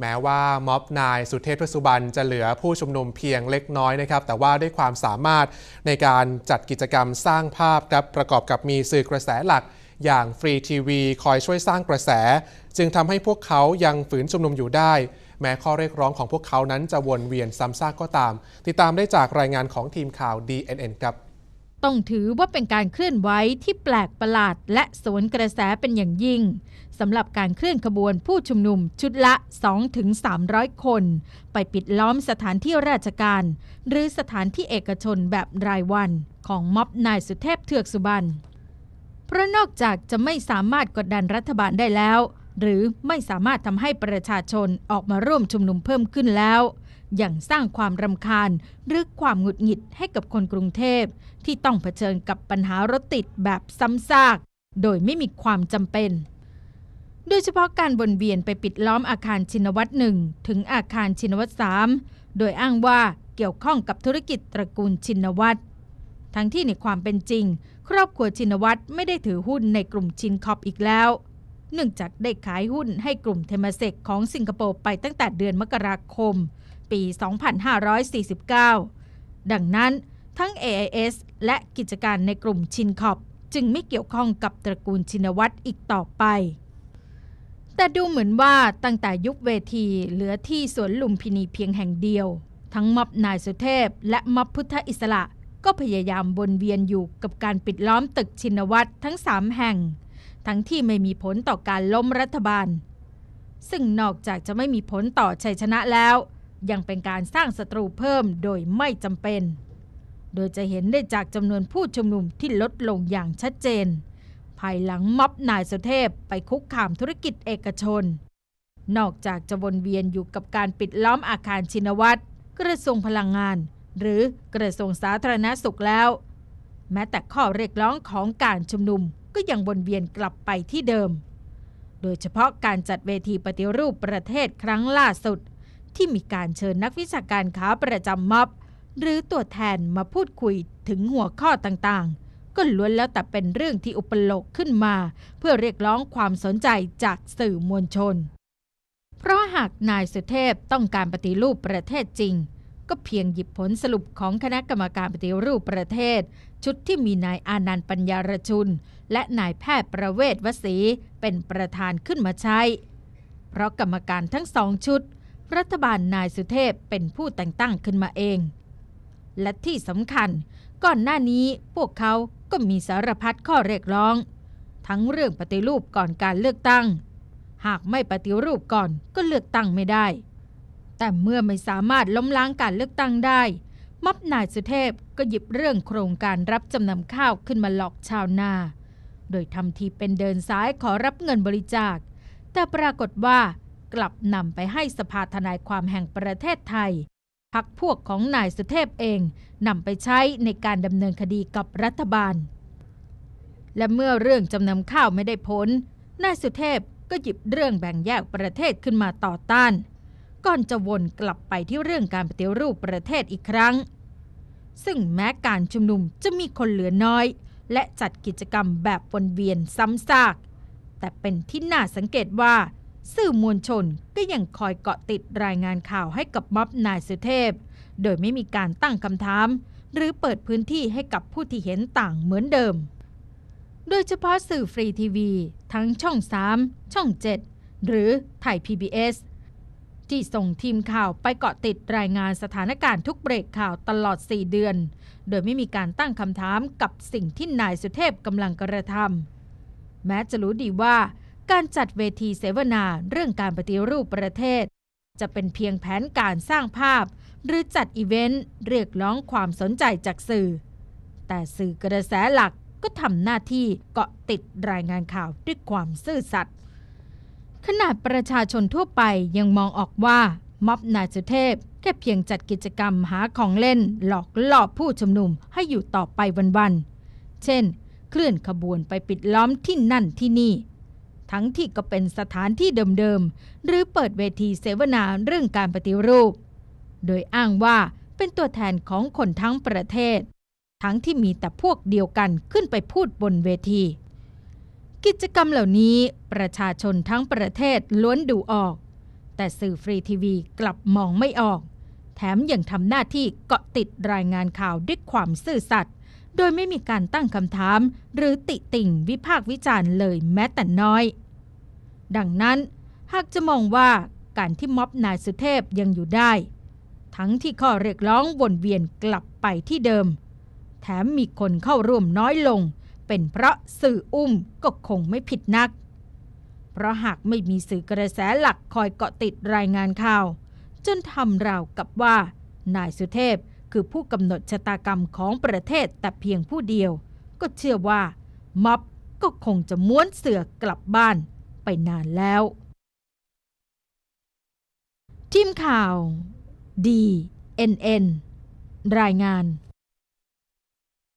แม้ว่าม็อบนายสุเทพเทือกสุบรรณจะเหลือผู้ชุมนุมเพียงเล็กน้อยนะครับ แต่ว่าด้วยความสามารถในการจัดกิจกรรมสร้างภาพครับประกอบกับมีสื่อกระแสหลักอย่างฟรีทีวีคอยช่วยสร้างกระแส จึงทำให้พวกเขายังฝืนชุมนุมอยู่ได้ แม้ข้อเรียกร้องของพวกเขานั้นจะวนเวียนซ้ำซากก็ตาม ติดตามได้จากรายงานของทีมข่าว DNN ครับ ต้องถือว่าเป็นการเคลื่อนไหวที่แปลกประหลาด และสวนกระแสเป็นอย่างยิ่งสำหรับการเคลื่อนขบวนผู้ชุมนุมชุดละ 2-300 คน ไปปิดล้อมสถานที่ราชการ หรือสถานที่เอกชนแบบรายวันของม็อบนายสุเทพเทือกสุบรรณเพราะนอกจากจะไม่สามารถกดดันรัฐบาลได้แล้ว หรือไม่สามารถทำให้ประชาชนออกมาร่วมชุมนุมเพิ่มขึ้นแล้ว ยังสร้างความรำคาญหรือความหงุดหงิดให้กับคนกรุงเทพ ที่ต้องเผชิญกับปัญหารถติดแบบซ้ำซาก โดยไม่มีความจำเป็นโดยเฉพาะการวนเวียนไปปิดล้อมอาคารชินวัตรหนึ่งถึงอาคารชินวัตรสามโดยอ้างว่าเกี่ยวข้องกับธุรกิจตระกูลชินวัตรทั้งที่ในความเป็นจริง ครอบครัวชินวัตรไม่ได้ถือหุ้นในกลุ่มชินคอปอีกแล้ว เนื่องจากได้ขายหุ้นให้กลุ่มเทมเซกของสิงคโปร์ไปตั้งแต่เดือนมกราคม ปี 2549 ดังนั้นทั้ง AIS และกิจการในกลุ่มชินคอปจึงไม่เกี่ยวข้องกับตระกูลชินวัตรอีกต่อไป แต่ดูเหมือนว่าตั้งแต่ยุคเวทีเหลือที่สวนลุมพินีเพียงแห่งเดียว ทั้งม็อบนายสุเทพ และม็อบพุทธอิสระก็พยายามวนเวียนอยู่กับการปิดล้อมตึกชินวัตรทั้งสามแห่ง ทั้งที่ไม่มีผลต่อการล้มรัฐบาล ซึ่งนอกจากจะไม่มีผลต่อชัยชนะแล้ว ยังเป็นการสร้างศัตรูเพิ่มโดยไม่จำเป็น โดยจะเห็นได้จากจำนวนผู้ชุมนุมที่ลดลงอย่างชัดเจน ภายหลังม็อบนายสุเทพไปคุกคามธุรกิจเอกชน นอกจากจะวนเวียนอยู่กับการปิดล้อมอาคารชินวัตรกระทรวงพลังงาน หรือกระทรวงสาธารณสุขแล้ว แม้แต่ข้อเรียกร้องของการชุมนุมก็ยังวนเวียนกลับไปที่เดิม โดยเฉพาะการจัดเวทีปฏิรูปประเทศครั้งล่าสุด ที่มีการเชิญนักวิชาการขาประจำม็อบหรือตัวแทนมาพูดคุยถึงหัวข้อต่างๆ ก็ล้วนแล้วแต่เป็นเรื่องที่อุปโลกขึ้นมา เพื่อเรียกร้องความสนใจจากสื่อมวลชน เพราะหากนายสุเทพต้องการปฏิรูปประเทศจริง ก็เพียงหยิบผลสรุปของคณะกรรมการปฏิรูปประเทศ ชุดที่มีนายอานันต์ปัญญารชุน และนายแพทย์ประเวศวสีเป็นประธานขึ้นมาใช้ เพราะกรรมการทั้งสองชุด รัฐบาลนายสุเทพเป็นผู้แต่งตั้งขึ้นมาเอง และที่สำคัญก่อนหน้านี้พวกเขาก็มีสารพัดข้อเรียกร้อง ทั้งเรื่องปฏิรูปก่อนการเลือกตั้ง หากไม่ปฏิรูปก่อนก็เลือกตั้งไม่ได้ แต่เมื่อไม่สามารถล้มล้างการเลือกตั้งได้ม็อบนายสุเทพก็หยิบเรื่องโครงการรับจำนำข้าวขึ้นมาหลอกชาวนา โดยทำทีเป็นเดินซ้ายขอรับเงินบริจาค แต่ปรากฏว่า กลับนำไปให้สภาทนายความแห่งประเทศไทยพักพวกของนายสุเทพเองนำไปใช้ในการดำเนินคดีกับรัฐบาล และเมื่อเรื่องจำนำข้าวไม่ได้ผลนายสุเทพก็หยิบเรื่องแบ่งแยกประเทศขึ้นมาต่อต้าน ก่อนจะวนกลับไปที่เรื่องการปฏิรูปประเทศอีกครั้ง ซึ่งแม้การชุมนุมจะมีคนเหลือน้อย และจัดกิจกรรมแบบวนเวียนซ้ำซาก แต่เป็นที่น่าสังเกตว่า สื่อมวลชนก็ยังคอยเกาะติดรายงานข่าวให้กับม็อบนายสุเทพ โดยไม่มีการตั้งคำถาม หรือเปิดพื้นที่ให้กับผู้ที่เห็นต่างเหมือนเดิม โดยเฉพาะสื่อฟรีทีวี ทั้งช่อง 3 ช่อง 7 หรือไทย PBS ที่ส่งทีมข่าวไปเกาะติดรายงานสถานการณ์ทุกเบรกข่าวตลอด 4 เดือน โดยไม่มีการตั้งคำถามกับสิ่งที่นายสุเทพกำลังกระทำแม้จะรู้ดีว่า การจัดเวทีเสวนาเรื่องการปฏิรูปประเทศ จะเป็นเพียงแผนการสร้างภาพ หรือจัดอีเวนต์เรียกร้องความสนใจจากสื่อ แต่สื่อกระแสหลักก็ทำหน้าที่เกาะติดรายงานข่าวด้วยความซื่อสัตย์ขนาดประชาชนทั่วไปยังมองออกว่าม็อบนายสุเทพแค่เพียงจัดกิจกรรมหาของเล่นหลอกล่อผู้ชุมนุมให้อยู่ต่อไปวันๆ เช่น เคลื่อนขบวนไปปิดล้อมที่นั่นที่นี่ ทั้งที่ก็เป็นสถานที่เดิมๆ หรือเปิดเวทีเสวนาเรื่องการปฏิรูป โดยอ้างว่าเป็นตัวแทนของคนทั้งประเทศ ทั้งที่มีแต่พวกเดียวกันขึ้นไปพูดบนเวที กิจกรรมเหล่านี้ประชาชนทั้งประเทศล้วนดูออก แต่สื่อฟรีทีวีกลับมองไม่ออก แถมยังทำหน้าที่เกาะติดรายงานข่าวด้วยความซื่อสัตย์ โดยไม่มีการตั้งคำถาม หรือติติ่งวิพากษ์วิจารณ์เลยแม้แต่น้อย ดังนั้น หากจะมองว่าการที่ม็อบนายสุเทพยังอยู่ได้ ทั้งที่ข้อเรียกร้องวนเวียนกลับไปที่เดิม แถมมีคนเข้าร่วมน้อยลง เป็นเพราะสื่ออุ้มก็คงไม่ผิดนัก เพราะหากไม่มีสื่อกระแสหลักคอยเกาะติดรายงานข่าว จนทำราวกับว่านายสุเทพ คือผู้กำหนดชะตากรรมของประเทศแต่เพียงผู้เดียว ก็เชื่อว่า ม็อบก็คงจะม้วนเสือกลับบ้านไปนานแล้ว ทีมข่าว D N N รายงาน